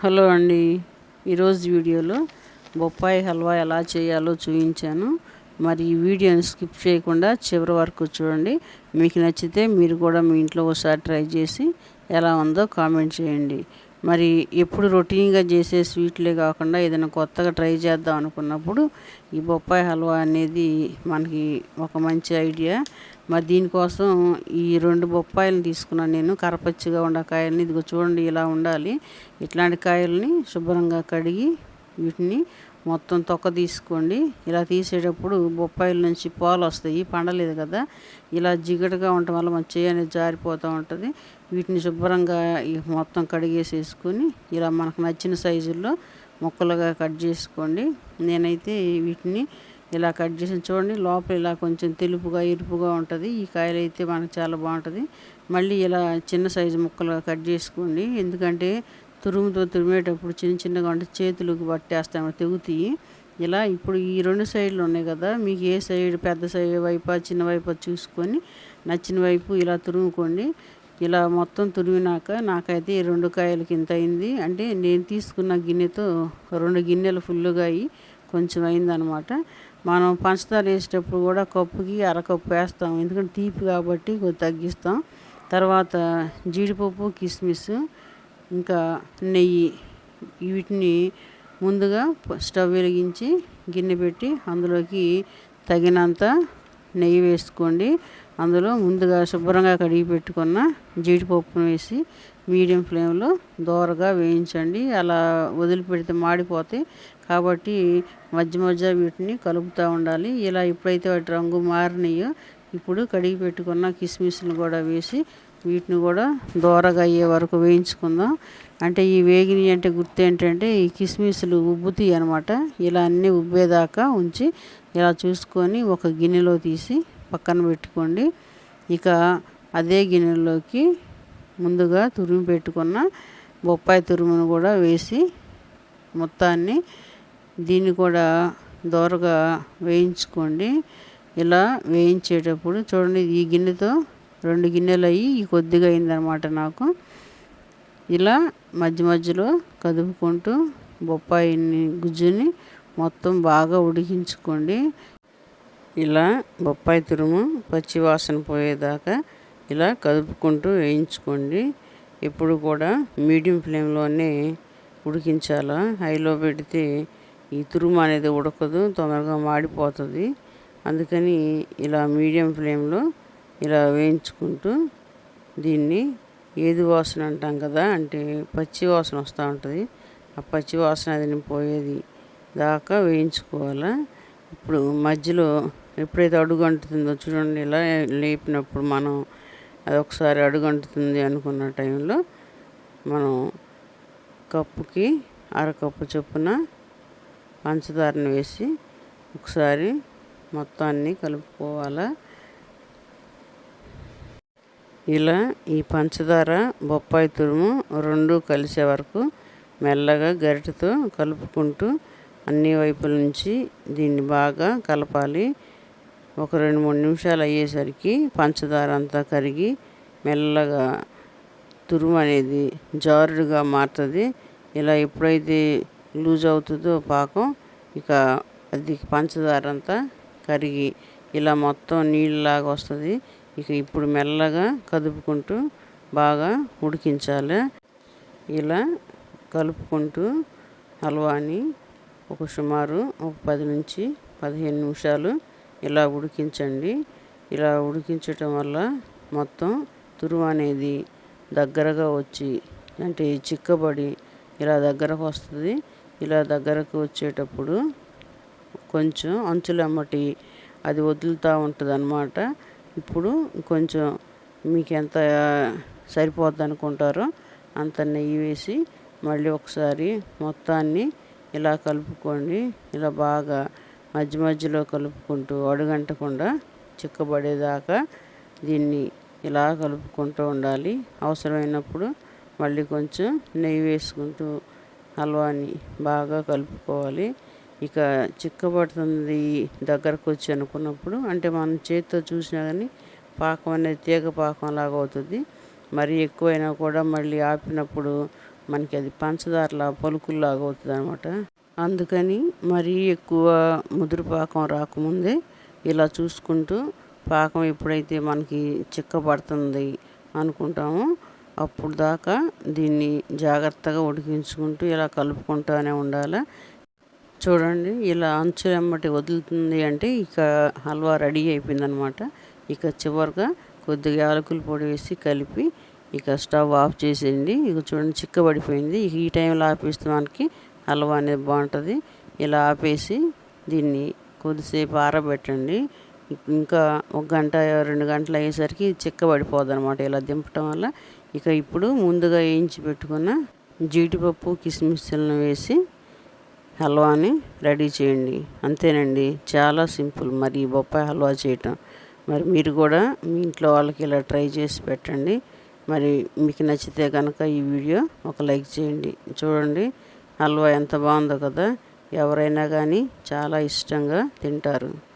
Hello అండి. ఈరోజు వీడియోలో బొప్పాయి హల్వా ఎలా చేయాలో చూపించాను మరి ఈ వీడియోని స్కిప్ చేయకుండా చివరి వరకు చూడండి. మీకు నచ్చితే మీరు కూడా మీ ఇంట్లో ఒకసారి ట్రై చేసి ఎలా ఉందో కామెంట్ చేయండి. మరి ఎప్పుడు రొటీన్గా చేసే స్వీట్లే కాకుండా ఏదైనా కొత్తగా ట్రై చేద్దాం అనుకున్నప్పుడు ఈ బొప్పాయి హల్వా అనేది మనకి ఒక మంచి ఐడియా. మరి దీనికోసం ఈ రెండు బొప్పాయిలను తీసుకున్నాను నేను కరపచ్చిగా ఉన్న కాయల్ని. ఇదిగో చూడండి ఇలా ఉండాలి. ఇట్లాంటి కాయల్ని శుభ్రంగా కడిగి వీటిని మొత్తం తొక్క తీసుకోండి. ఇలా తీసేటప్పుడు బొప్పాయిల నుంచి పాలు వస్తాయి. పండలేదు కదా. ఇలా జిగటగా ఉండటం వల్ల మన చేయి అనేది జారిపోతూ ఉంటుంది. వీటిని శుభ్రంగా మొత్తం కడిగేసేసుకొని ఇలా మనకు నచ్చిన సైజుల్లో ముక్కలుగా కట్ చేసుకోండి. నేనైతే వీటిని ఇలా కట్ చేసి చూడండి. లోపల ఇలా కొంచెం తెలుపుగా ఎరుపుగా ఉంటుంది. ఈ కాయలు అయితే మనకు చాలా బాగుంటుంది. మళ్ళీ ఇలా చిన్న సైజు ముక్కలుగా కట్ చేసుకోండి. ఎందుకంటే తురుముతో తురిమేటప్పుడు చిన్న చిన్నగా ఉంటే చేతులకు పట్టేస్తాము తెగుతాయి ఇలా ఇప్పుడు ఈ రెండు సైడ్లు ఉన్నాయి కదా మీకు ఏ సైడ్ పెద్ద సైడ్ వైపు చిన్న వైపు చూసుకొని నచ్చిన వైపు ఇలా తురుముకోండి. ఇలా మొత్తం తురిమినాక నాకైతే ఈ రెండు కాయలకి ఇంత అయింది. అంటే నేను తీసుకున్న గిన్నెతో రెండు గిన్నెలు ఫుల్గా అయ్యి కొంచెం అయిందనమాట మనం పంచదార వేసేటప్పుడు కూడా కప్పుకి అరకప్పు వేస్తాం. ఎందుకంటే తీపి కాబట్టి కొద్ది తగ్గిస్తాం. తర్వాత జీడిపప్పు కిస్మిస్ ఇంకా నెయ్యి వీటిని ముందుగా స్టవ్ వెలిగించి గిన్నె పెట్టి అందులోకి తగినంత నెయ్యి వేసుకోండి. అందులో ముందుగా శుభ్రంగా కడిగి పెట్టుకున్న జీడిపప్పును వేసి మీడియం ఫ్లేమ్లో దోరగా వేయించండి. అలా వదిలిపెడితే మాడిపోతాయి. కాబట్టి మధ్య మధ్య వీటిని కలుపుతూ ఉండాలి. ఇలా ఎప్పుడైతే వాటి రంగు మారినాయో ఇప్పుడు కడిగి పెట్టుకున్న కిస్మిస్లు కూడా వేసి వీటిని కూడా దోరగా అయ్యే వరకు వేయించుకుందాం. అంటే ఈ వేగిని అంటే గుర్తు ఏంటంటే ఈ కిస్మిస్లు ఉబ్బుతాయి అనమాట ఇలా అన్నీ ఉబ్బేదాకా ఉంచి ఇలా చూసుకొని ఒక గిన్నెలో తీసి పక్కన పెట్టుకోండి. ఇక అదే గిన్నెలోకి ముందుగా తురిమి పెట్టుకున్న బొప్పాయి తురుమును కూడా వేసి మొత్తాన్ని దీన్ని కూడా దోరగా వేయించుకోండి. ఇలా వేయించేటప్పుడు చూడండి ఈ గిన్నెతో రెండు గిన్నెలు అయ్యి కొద్దిగా అయిందనమాట నాకు. ఇలా మధ్య మధ్యలో కదుపుకుంటూ బొప్పాయిని గుజ్జుని మొత్తం బాగా ఉడికించుకోండి. ఇలా బొప్పాయి తురుము పచ్చి వాసన పోయేదాకా ఇలా కదుపుకుంటూ వేయించుకోండి. ఎప్పుడు కూడా మీడియం ఫ్లేమ్లోనే ఉడికించాలా? హైలో పెడితే ఈ తురుము అనేది ఉడకదు తొందరగా మాడిపోతుంది. అందుకని ఇలా మీడియం ఫ్లేమ్లో ఇలా వేయించుకుంటూ దీన్ని ఏది వాసన అంటాం కదా అంటే పచ్చి వాసన వస్తూ ఉంటుంది. ఆ పచ్చి వాసన అది పోయేది దాకా వేయించుకోవాలా. ఇప్పుడు మధ్యలో ఎప్పుడైతే అడుగు అంటుతుందో చూడండి ఇలా లేపినప్పుడు మనం అది ఒకసారి అడుగు అంటుతుంది అనుకున్న టైంలో మనం కప్పుకి అరకప్పు చొప్పున పంచదారని వేసి ఒకసారి మొత్తాన్ని కలుపుకోవాలా. ఇలా ఈ పంచదార బొప్పాయి తురుము రెండు కలిసే వరకు మెల్లగా గరిటెతో కలుపుకుంటూ అన్ని వైపుల నుంచి దీన్ని బాగా కలపాలి. ఒక రెండు మూడు నిమిషాలు అయ్యేసరికి పంచదార అంతా కరిగి మెల్లగా తురుము అనేది జారుడుగా మారుతుంది. ఇలా ఎప్పుడైతే లూజ్ అవుతుందో పాకం ఇక అది పంచదార అంతా కరిగి ఇలా మొత్తం నీళ్ళలాగా వస్తుంది. ఇక ఇప్పుడు మెల్లగా కదుపుకుంటూ బాగా ఉడికించాలి. ఇలా కలుపుకుంటూ హల్వాని ఒక సుమారు ఒక పది నుంచి పదిహేను నిమిషాలు ఇలా ఉడికించండి. ఇలా ఉడికించటం వల్ల మొత్తం తురుము అనేది దగ్గరగా వచ్చి అంటే చిక్కబడి ఇలా దగ్గరకు వస్తుంది. ఇలా దగ్గరకు వచ్చేటప్పుడు కొంచెం అంచులమ్మటి అది వదులుతూ ఉంటుంది అన్నమాట ఇప్పుడు కొంచెం మీకు ఎంత సరిపోద్ది అనుకుంటారో అంత నెయ్యి వేసి మళ్ళీ ఒకసారి మొత్తాన్ని ఇలా కలుపుకోండి. ఇలా బాగా మధ్య మధ్యలో కలుపుకుంటూ అడుగంటకుండా చిక్కబడేదాకా దీన్ని ఇలా కలుపుకుంటూ ఉండాలి. అవసరమైనప్పుడు మళ్ళీ కొంచెం నెయ్యి వేసుకుంటూ హల్వాని బాగా కలుపుకోవాలి. ఇక చిక్కబడుతుంది దగ్గరకు వచ్చి అనుకున్నప్పుడు అంటే మనం చేతితో చూసినా కానీ పాకం అనేది తీగ పాకం లాగా అవుతుంది. మరి ఎక్కువైనా కూడా మళ్ళీ ఆపినప్పుడు మనకి అది పంచదారలా పలుకుల్లాగా అవుతుంది అనమాట అందుకని మరీ ఎక్కువ ముదురు పాకం రాకముందే ఇలా చూసుకుంటూ పాకం ఎప్పుడైతే మనకి చిక్కబడుతుంది అనుకుంటామో అప్పుడు దాకా దీన్ని జాగ్రత్తగా ఉడికించుకుంటూ ఇలా కలుపుకుంటూనే ఉండాలి. చూడండి ఇలా అంచులెమ్మటి వదులుతుంది అంటే ఇక హల్వా రెడీ అయిపోయిందనమాట. ఇక చివరిగా కొద్దిగా యాలకుల పొడి వేసి కలిపి ఇక స్టవ్ ఆఫ్ చేసేయండి. ఇక చూడండి చిక్కబడిపోయింది. ఇక ఈ టైంలో ఆపేస్తే మనకి హల్వా అనేది బాగుంటుంది. ఇలా ఆపేసి దీన్ని కొద్దిసేపు ఆరబెట్టండి. ఇంకా ఒక గంట రెండు గంటలు అయ్యేసరికి చిక్కబడిపోదు అనమాట ఇలా దింపటం వల్ల. ఇక ఇప్పుడు ముందుగా వేయించి పెట్టుకున్న జీడిపప్పు కిస్మిస్లను వేసి హల్వాని రెడీ చేయండి. అంతేనండి. చాలా సింపుల్. మరి ఈ బొప్పాయి హల్వా చేయటం. మరి మీరు కూడా మీ ఇంట్లో వాళ్ళకి ఇలా ట్రై చేసి పెట్టండి. మరి మీకు నచ్చితే కనుక ఈ వీడియో ఒక లైక్ చేయండి. చూడండి హల్వా ఎంత బాగుందో కదా. ఎవరైనా కానీ చాలా ఇష్టంగా తింటారు.